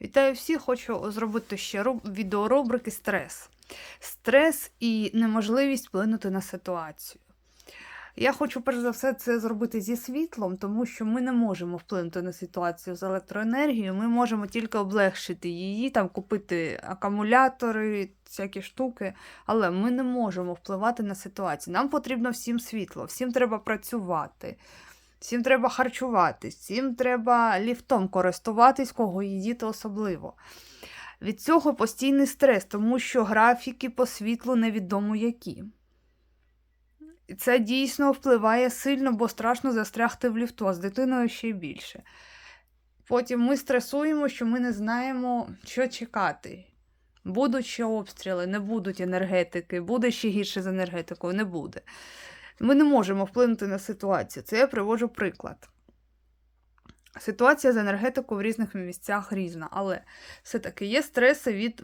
Вітаю всіх! Хочу зробити ще руб- відеорубрики стрес. Стрес і неможливість вплинути на ситуацію. Я хочу перш за все це зробити зі світлом, тому що ми не можемо вплинути на ситуацію з електроенергією. Ми можемо тільки облегшити її, там купити акумулятори, всякі штуки, але ми не можемо впливати на ситуацію. Нам потрібно всім світло, всім треба працювати. Всім треба харчуватись, всім треба ліфтом користуватись, кого є діти особливо. Від цього постійний стрес, тому що графіки по світлу невідомо які. І це дійсно впливає сильно, бо страшно застрягти в ліфту, а з дитиною ще більше. Потім ми стресуємо, що ми не знаємо, що чекати. Будуть ще обстріли, не будуть енергетики, буде ще гірше з енергетикою, не буде. Ми не можемо вплинути на ситуацію. Це я приводжу приклад. Ситуація з енергетикою в різних місцях різна, але все-таки є стреси від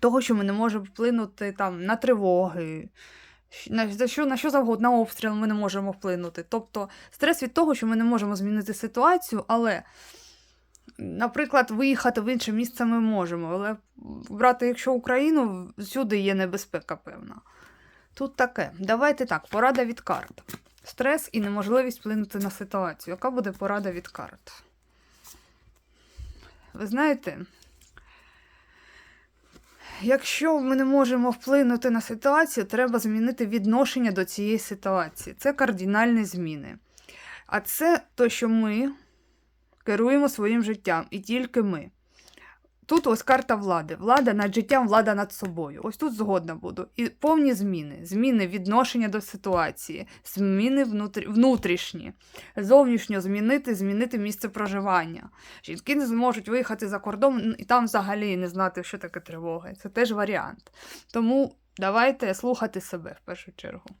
того, що ми не можемо вплинути там, на тривоги, на, що, на що завгодно, на обстріл ми не можемо вплинути. Тобто стрес від того, що ми не можемо змінити ситуацію, але, наприклад, виїхати в інше місце ми можемо. Але брати, якщо Україну, всюди є небезпека певна. Тут таке. Давайте так, порада від карт. Стрес і неможливість вплинути на ситуацію. Яка буде порада від карт? Ви знаєте, якщо ми не можемо вплинути на ситуацію, треба змінити відношення до цієї ситуації. Це кардинальні зміни. А це то, що ми керуємо своїм життям, і тільки ми. Тут ось карта влади. Влада над життям, влада над собою. Ось тут згодна буду. І повні зміни. Зміни відношення до ситуації, зміни внутрі... внутрішні. Зовнішньо змінити, змінити місце проживання. Жінки не зможуть виїхати за кордон і там взагалі не знати, що таке тривога. Це теж варіант. Тому давайте слухати себе в першу чергу.